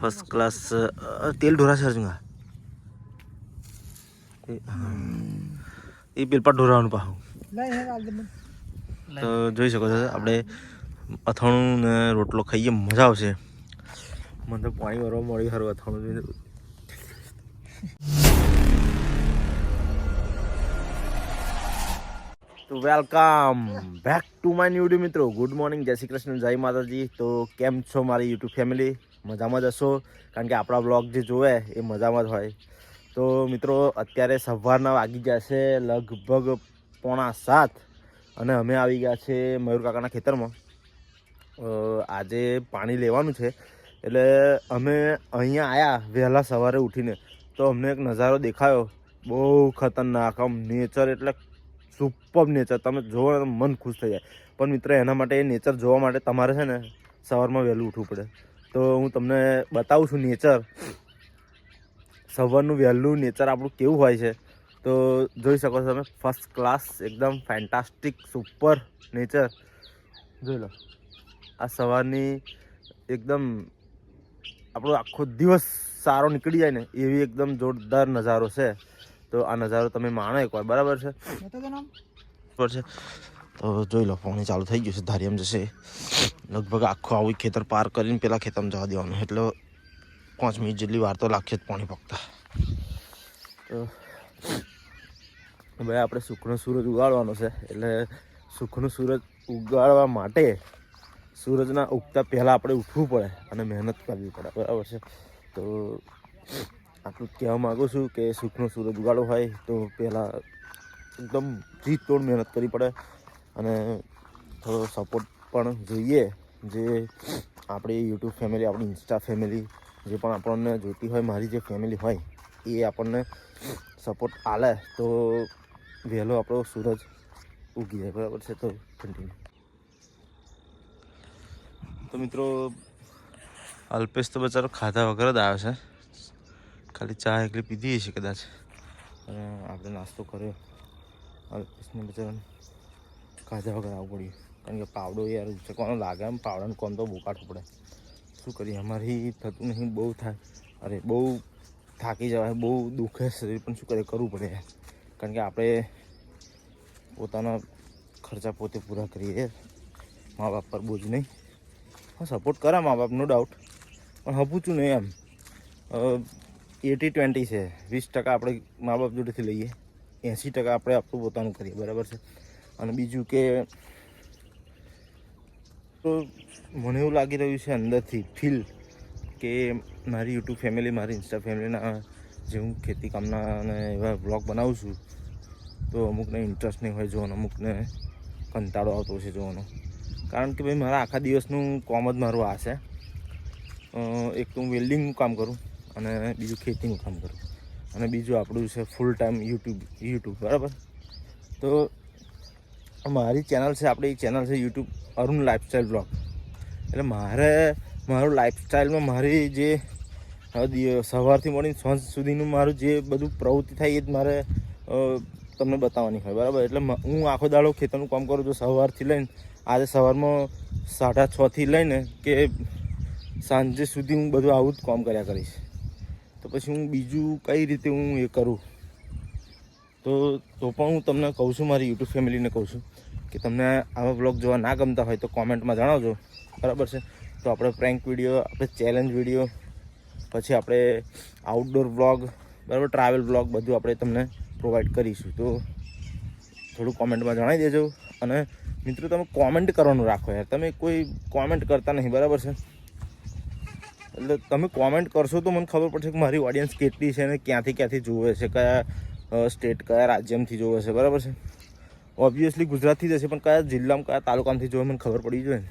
First class તેલ ઢોરા છે અર્જુન એ પેલ પર ઢોરાવાનું પાહું તો જોઈ શકો છો આપણે અથાણું ને રોટલો ખાઈએ મજા આવશે મને તો પાણી ભરવા મળ્યું સારું અથાણું જોઈને તો welcome back to my new મિત્રો. ગુડ મોર્નિંગ જય શ્રી કૃષ્ણ જય માતાજી તો કેમ છો મારી યુટ્યુબ ફેમિલી મજામાં જ હશો? કારણ કે આપણા બ્લોગ જે જોવે એ મજામાં જ હોય. તો મિત્રો, અત્યારે સવારના વાગી ગયા છે લગભગ પોણા સાત અને અમે આવી ગયા છે મયુર કાકાના ખેતરમાં. આજે પાણી લેવાનું છે. એટલે અમે અહીંયા આવ્યા વહેલા સવારે ઉઠીને. તો અમને એક નજારો દેખાયો. બહુ ખતરનાક, આમ નેચર એટલે સુપર નેચર તમે જોવો મન ખુશ થઈ જાય. પણ મિત્ર, એના માટે એ નેચર જોવા માટે તમારે છે ને સવારમાં વહેલું ઉઠવું પડે. તો હું તમને બતાવું છું નેચર સવારનું વહેલું નેચર આપણું કેવું હોય છે? તો જોઈ શકો છો તમે ફર્સ્ટ ક્લાસ એકદમ ફેન્ટાસ્ટિક સુપર નેચર જોઈ લો. આ સવારની એકદમ આપણો આખો દિવસ સારો નીકળી જાય ને એવી એકદમ જોરદાર નજારો છે. તો આ નજારો તમે માણો એકવાર બરાબર છે? બરાબર છે. તો જોઈ લો, પાણી ચાલુ થઈ ગયું છે ધારિયામ જશે. લગભગ આખું આવું ખેતર પાર કરીને પેલા ખેતરમાં જવા દેવાનું એટલે પાંચ મિનિટ જેટલી વાર તો લાગશે જ પાણી પકતા. તો ભાઈ આપણે સુખનો સૂરજ ઉગાડવાનો છે. એટલે સુખનો સૂરજ ઉગાડવા માટે સૂરજના ઉગતા પહેલાં આપણે ઉઠવું પડે અને મહેનત કરવી પડે. બરાબર છે? તો આટલું કહેવા માગું છું કે સુખનો સૂરજ ઉગાડવો હોય તો પહેલાં એકદમ જીત તોડ મહેનત કરવી પડે. અને થોડો સપોર્ટ પણ જોઈએ. જે આપણી યુટ્યુબ ફેમિલી આપણી ઇન્સ્ટા ફેમિલી જે પણ આપણને જોતી હોય, મારી જે ફેમિલી હોય, એ આપણને સપોર્ટ આલે તો વહેલો આપણો સૂરજ ઉગી જાય. બરાબર છે? તો કન્ટિન્યુ તો મિત્રો, અલ્પેશ તો બચારો ખાધા વગર જ આવ્યો છે. ખાલી ચા એકલી પીધી હશે કદાચ. અને આપણે નાસ્તો કર્યો. અલ્પેશને બચારાને ખાધા વગર આવવું પડ્યું. કારણ કે પાવડો યાર ઉચકવાનો લાગે એમ, પાવડાનું કોમ તો બહુ પડે શું કરીએ? અમારી થતું નહીં, બહુ થાય. અરે, બહુ થાકી જવાય, બહુ દુખે શરીર, પણ શું કરીએ? કરવું પડે કારણ કે આપણે પોતાના ખર્ચા પોતે પૂરા કરીએ મા બાપ પર બોજ નહીં. હા સપોર્ટ કરા મા બાપ નો ડાઉટ પણ હપુચું નહીં એમ. એટી ટ્વેન્ટી છે. વીસ ટકા આપણે મા બાપ જોડેથી લઈએ. એંસી ટકા આપણે આપણું પોતાનું કરીએ. બરાબર છે? અને બીજું કે તો મને એવું લાગી રહ્યું છે અંદરથી ફીલ કે મારી યુટ્યુબ ફેમિલી મારી ઇન્સ્ટા ફેમિલીના જે હું ખેતી કામના અને એવા બ્લોગ બનાવું છું, તો અમુકને ઇન્ટરેસ્ટ નહીં હોય જોવાનો, અમુકને કંટાળો આવતો છે જોવાનો. કારણ કે ભાઈ, મારા આખા દિવસનું કોમ જ મારું આ છે. એક તો હું વેલ્ડિંગનું કામ કરું અને બીજું ખેતીનું કામ કરું. અને બીજું આપણું છે ફૂલ ટાઈમ યુટ્યુબ યુટ્યુબ બરાબર? તો મારી ચેનલ છે, આપણી ચેનલ છે યુટ્યુબ અરુણ લાઈફસ્ટાઈલ બ્લોગ એટલે મારે, મારું લાઈફસ્ટાઈલમાં મારી જે સવારથી મળીને સાંજ સુધીનું મારું જે બધું પ્રવૃત્તિ થાય એ જ મારે તમને બતાવવાની હોય. બરાબર? એટલે હું આખો દાડો ખેતરનું કામ કરું છું, સવારથી લઈને, આજે સવારમાં સાડા છથી લઈને કે સાંજે સુધી હું બધું આવું જ કામ કર્યા કરીશ. તો પછી હું બીજું કઈ રીતે હું એ કરું? તો તો પણ હું તમને કહું છું, મારી યુટ્યુબ ફેમિલીને કહું છું કે તમને આવા બ્લોગ જોવા ના ગમતા હોય તો કોમેન્ટમાં જણાવજો. બરાબર છે? તો આપણે પ્રેન્ક વીડિયો આપણે ચેલેન્જ વીડિયો પછી આપણે આઉટડોર બ્લોગ બરાબર ટ્રાવેલ બ્લોગ બધું આપણે તમને પ્રોવાઈડ કરીશું. તો થોડું કોમેન્ટમાં જણાવી દેજો અને મિત્રો, તમે કોમેન્ટ કરવાનું રાખો યાર. તમે કોઈ કોમેન્ટ કરતા નહીં, બરાબર છે? એટલે તમે કોમેન્ટ કરશો તો મને ખબર પડશે કે મારી ઓડિયન્સ કેટલી છે અને ક્યાંથી ક્યાંથી જુએ છે, કયા સ્ટેટ કયા રાજ્યમાંથી જોવે છે, બરાબર છે? ઓબ્વિયસલી ગુજરાતથી જ હશે, પણ કયા જિલ્લામાં, કયા તાલુકામાંથી જોવે, મને ખબર પડી જોઈએ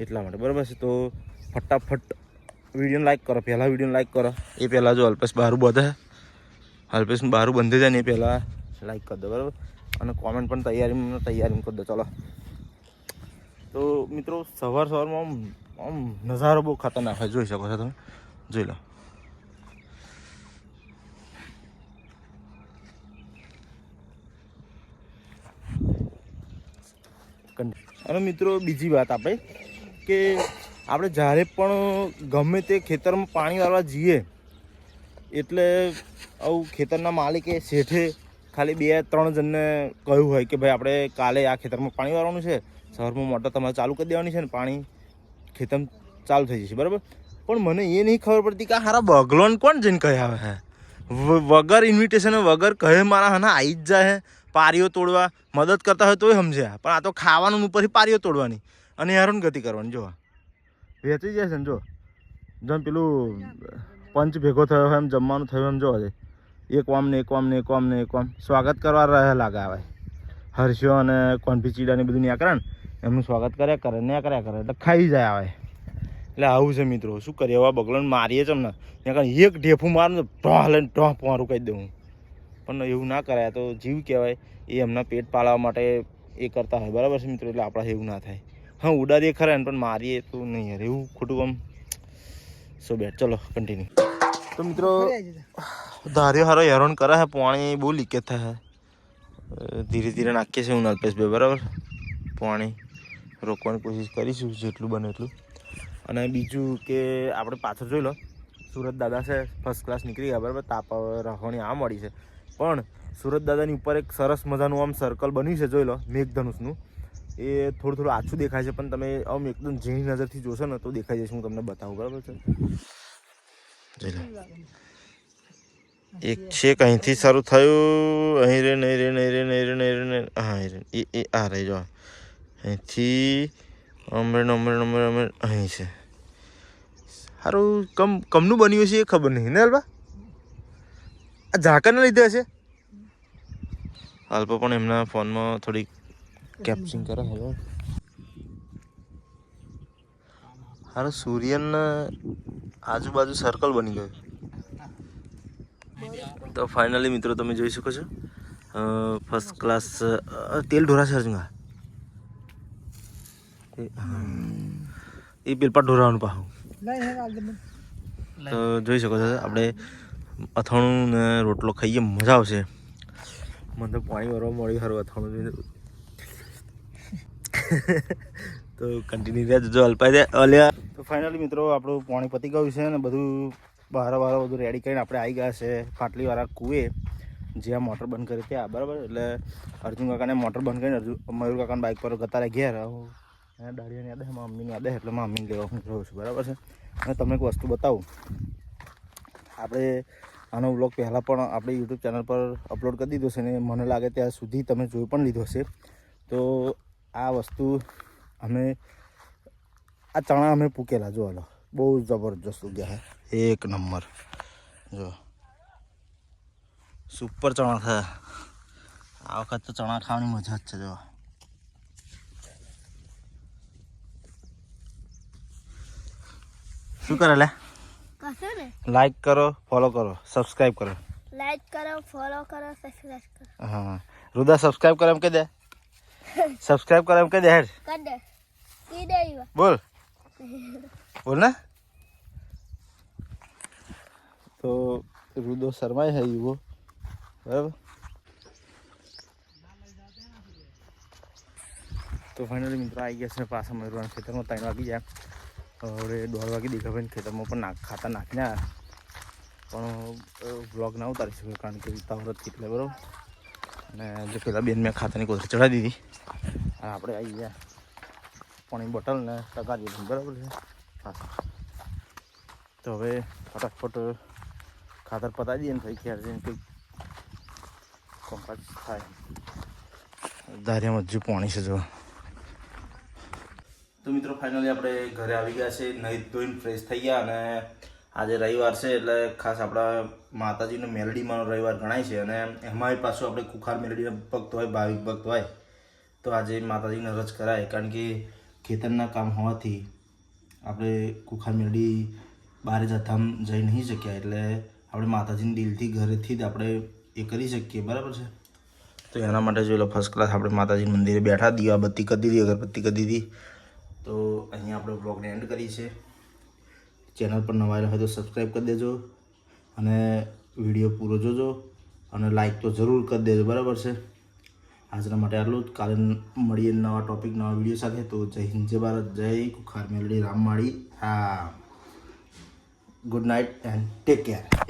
એટલા માટે, બરાબર છે? તો ફટાફટ વિડીયોને લાઈક કરો, પહેલાં વિડીયોને લાઈક કરો. એ પહેલાં જો અલ્પેશ બહારું બધે અલ્પેશ બહારું બંધી જાય ને એ પહેલાં લાઈક કરી દો, બરાબર? અને કોમેન્ટ પણ તૈયારીમાં તૈયારીમાં કરી દો, ચાલો. તો મિત્રો સવાર સવારમાં આમ નજારો બહુ ખતરનાક હોય જોઈ શકો છો તમે. જોઈ લો. અને મિત્રો બીજી વાત આપણે કે આપણે જ્યારે પણ ગમે તે ખેતરમાં પાણી વાળવા જઈએ, એટલે આવું ખેતરના માલિકે શેઠે ખાલી બે ત્રણ જણને કહ્યું હોય કે ભાઈ આપણે કાલે આ ખેતરમાં પાણી વાળવાનું છે સવારમાં મોટર તમારે ચાલુ કરી દેવાની છે ને પાણી ખેતરમાં ચાલુ થઈ જશે, બરાબર? પણ મને એ નહીં ખબર પડતી કે હારા બગલોન કોણ જઈને કહે આવે હે? વગર ઇન્વિટેશન વગર કહે મારા હના આવી જ જાય પારીઓ તોડવા મદદ કરતા હોય તોય સમજ્યા પણ આ તો ખાવાનું ઉપરથી પારીઓ તોડવાની અને હેરાન ગતિ કરવાની, જો વેચી જાય છે ને જો. જેમ પેલું પંચ ભેગો થયો એમ જમવાનું થયું એમ જો હજે એક વામ ને એક વામ ને એક વામ ને એક વામ. સ્વાગત કરવા રહે લાગે આવે હર્ષો અને કોન્ફી ચીડા ને બધું ન્યા કરે ને, એમનું સ્વાગત કર્યા કરે, ન્યા કર્યા કરે. એટલે ખાઈ જાય આવે એટલે આવું છે મિત્રો. શું કરીએ? એવા બગલોને મારીએ છે ને ત્યાં એક ઢેફું મારું ઢોહ લઈને ઢોહ પોરું કહી દઉં પણ એવું ના કરાય. તો જીવ કહેવાય એ એમના પેટ પાળવા માટે એ કરતા હોય. બરાબર છે મિત્રો? એટલે આપણા એવું ના થાય. હા ઉડાડીએ ખરા ને પણ મારીએ તો નહીં યાર. એવું ખોટું આમ. સો બેટ ચલો કન્ટિન્યુ તો મિત્રો ધાર્યો હારો હેરાન કરે છે. પાણી બહુ લીકેજ થાય છે. ધીરે ધીરે નાખીએ છીએ હું અલ્પેશભાઈ બરાબર? પાણી રોકવાની કોશિશ કરીશું જેટલું બને એટલું. અને બીજું કે આપણે પાછળ જોઈ લો. સુરત દાદા છે ફર્સ્ટ ક્લાસ નીકળી ગયા બરાબર? તાપ રહોણી આ મળી છે. પણ સુરત દાદાની ઉપર એક સરસ મજાનું આમ સર્કલ બન્યું છે, જોઈ લો, મેઘધનુષનું. એ થોડું થોડું આછું દેખાય છે, પણ તમે આમ એકદમ ઝીણી નજરથી જોશો ને, તો દેખાઈ જશે, હું તમને બતાવું, બરાબર છે? એક છેક અહીંથી શરૂ થયું, અહીં રે, નહીં રે નહીં રે નહીં રે નહીં રે હા, અહીં રે. એ આ રહી, જો અહીંથી અમરે અમરે અમરે અમરે અહીં છે. સારું, કમ, કમનું બન્યું છે એ ખબર નહીં, ને અલ્પા આ ઝાકરને લીધે હશે? અલ્પા પણ એમના ફોનમાં થોડીક કેપ્ચિંગ કરે હવે હારો સૂર્યના આજુબાજુ સર્કલ બની ગયું. તો ફાઇનલી મિત્રો તમે જોઈ શકો છો ફર્સ્ટ ક્લાસ તેલ ઢોરા છે અર્જુંગા એ પેલપા ઢોરાવાનું પાહું. તો જોઈ શકો છો આપણે અથાણું ને રોટલો ખાઈએ, મજા આવશે. મને તો પાણી ભરવા મળ્યું સારું અથાણું તો કન્ટિન્યુ રહ્યા જો અલ્પાઈ દે અલ્યા. તો ફાઇનલી મિત્રો, આપણું પાણી પતી ગયું છે ને બધું બહાર બહાર બધું રેડી કરીને આપણે આવી ગયા છે પાટલીવાળા કુએ જ્યાં મોટર બંધ કરી ત્યાં બરાબર, એટલે અર્જુન કાકાને મોટર બંધ કરીને અર્જુન મયુર કાકાને બાઇક પર ગતા રહે ઘેર. હું દાડીઓની આદે મમ્મીની યાદ એટલે મમ્મીને લેવા હું રહું છું. બરાબર છે? અને તમને એક વસ્તુ બતાવું. આપણે આનો વ્લોગ પહેલાં પણ આપણે યુટ્યુબ ચેનલ પર અપલોડ કરી દીધો છે ને મને લાગે ત્યાં સુધી તમે જોઈ પણ લીધો હશે. તો આ વસ્તુ અમે આ ચણા અમે પૂકેલા, જો હાલો. બહુ જબરજસ્ત ઉગ્યા છે એક નંબર. જો. સુપર ચણા થયા આ વખત તો ચણા ખાવાની મજા જ છે, જો. શું કરે લે? લાઈક કરો ફોલો કરો સબસ્ક્રાઈબ કરો લાઈક કરો ફોલો કરો સબસ્ક્રાઇબ કરો હા રુદા સબસ્ક્રાઈબ કરો એમ કહી દે સબસ્ક્રાઈબ કરો એમ કહી દે હેડ કર દે કી દે ઈવા. બોલ બોલ ને તો રુદો શર્માય છે યુવો બરાબર તો ફાઇનલી મિત્રો આવી ગયા છે પાછા મયુરવાના ખેતરમાં ત્રણ વાગી ગયા હવે દોઢ વાગી દીધા ખેતરમાં પણ નાખ, ખાતા નાખીને પણ બ્લોગ ના ઉતારી શક્યો કારણ કે ઉતાવળ જ એટલે, બરાબર? અને જે પેલા બેન મેં ખાતાની કોથળી ચડાવી દીધી. અને આપણે આવી ગયા પાણી બોટલ ને ટકાવી દીધું બરાબર છે? તો હવે ફટાફટ ખાતર પતાવી દઈએ ને પછી ક્યારે જઈને કંઈક કોમકાજ થાય. ધાર્યામાં હજુ પાણી છે, જો. તો મિત્રો ફાઇનલી આપણે ઘરે આવી ગયા છે. નહીં ધોઈને ફ્રેશ થઈ ગયા અને આજે રવિવાર છે એટલે ખાસ આપણા માતાજીનો મેલડીમાં રવિવાર ગણાય છે અને એમાંય પાછું આપણે કુખાર મેલડીના ભક્ત હોય, ભાવિક ભક્ત હોય, તો આજે માતાજીને રજ કરાય. કારણ કે ખેતરના કામ હોવાથી આપણે કુખાર મેલડી બહાર જથામ જઈ નહીં શક્યા. એટલે આપણે માતાજીને દિલથી ઘરેથી જ આપણે એ કરી શકીએ. બરાબર છે? તો એના માટે જોઈ લો ફર્સ્ટ ક્લાસ આપણે માતાજી મંદિરે બેઠા, દીવાબત્તી કરી દીધી, અગરબત્તી કરી દીધી. તો અહીંયા આપણે બ્લોગને એન્ડ કરી છે. ચેનલ પર નવા હોય તો સબસ્ક્રાઈબ કરી દેજો અને વીડિયો પૂરો જોજો અને લાઈક તો જરૂર કરી દેજો, બરાબર છે? આજના માટે આટલું જ. કાલે મળીએ નવા ટોપિક નવા વીડિયો સાથે. તો જય હિન્દ, જય ભારત, જય કુખાર મેલડી, રામ માળી હા good night and take care